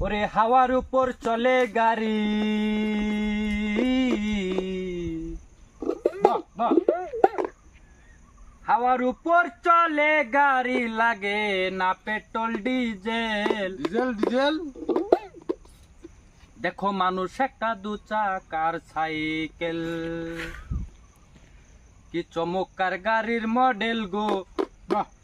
ওরে হাওয়ার উপর চলে গাড়ি। হাওয়ার উপর চলে গাড়ি লাগে না পেট্রোল ডিজেল। Diesel diesel. দেখো মানুষ একটা দু চাকার সাইকেল। কি চমৎকার গাড়ির মডেল গো। বাহ।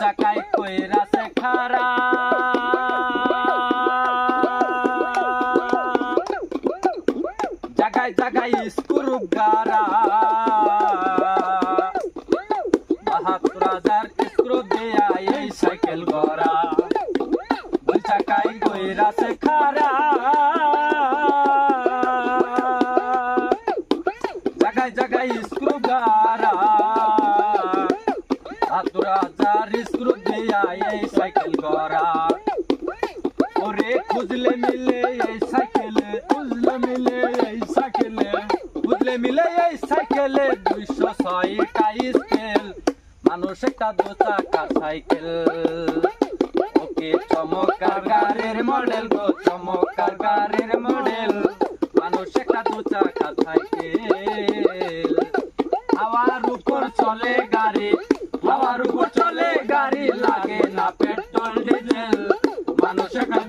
দু চাকায় কইরাছে খারা। জাগায় জাগায় স্ক্রু গারা। বাহাত্তর হাজার স্ক্রু দেয়া এই সাইকেল গড়া। দুই চাকায় কইরাছে খারা। জাগায় জাগায় স্ক্রু গারা। হাজার স্ক্রু দেয়া এই সাইকেল গড়া। ওরে খুঁজলে মিলে এই সাইকেলে বুঝলে মিলে এই সাইকেলে বুঝলে মিলে এই সাইকেলে দুইশো ছয়টা স্কেল, মানুষ একটা দু চাকার সাইকেল। ওকে চমৎকার গাড়ির মডেল গো, চমৎকার গাড়ির মডেল, মানুষ একটা দু চাকার সাইকেল। হাওয়ার উপর চলে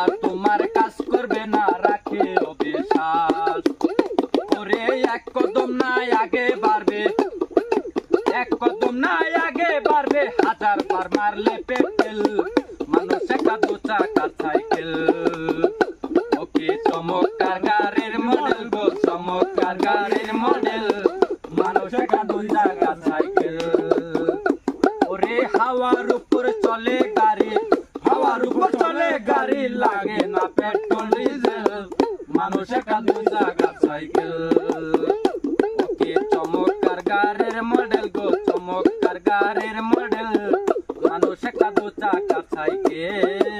আর তোমার কাজ করবে না, রাখে অবিশ্বাস। ওরে, এক কদম নাই, আগে বাড়বে। এক কদম নাই, আগে বাড়বে। হাজার বার মারলে পেটেল মানুষ একটা দু চাকার সাইকেল। ওকে চমৎকার গাড়ির মডেল গো, চমৎকার গাড়ির মডেল মানুষ একটা দু চাকার সাইকেল। ওরে, হাওয়ার উপর চলে টাকা দুই জায়গা সাইকেল ওকে চমৎকার গাড়ির মডেল গো, চমৎকার গাড়ির মডেল মানুষ একটা দু চাকা সাইকেল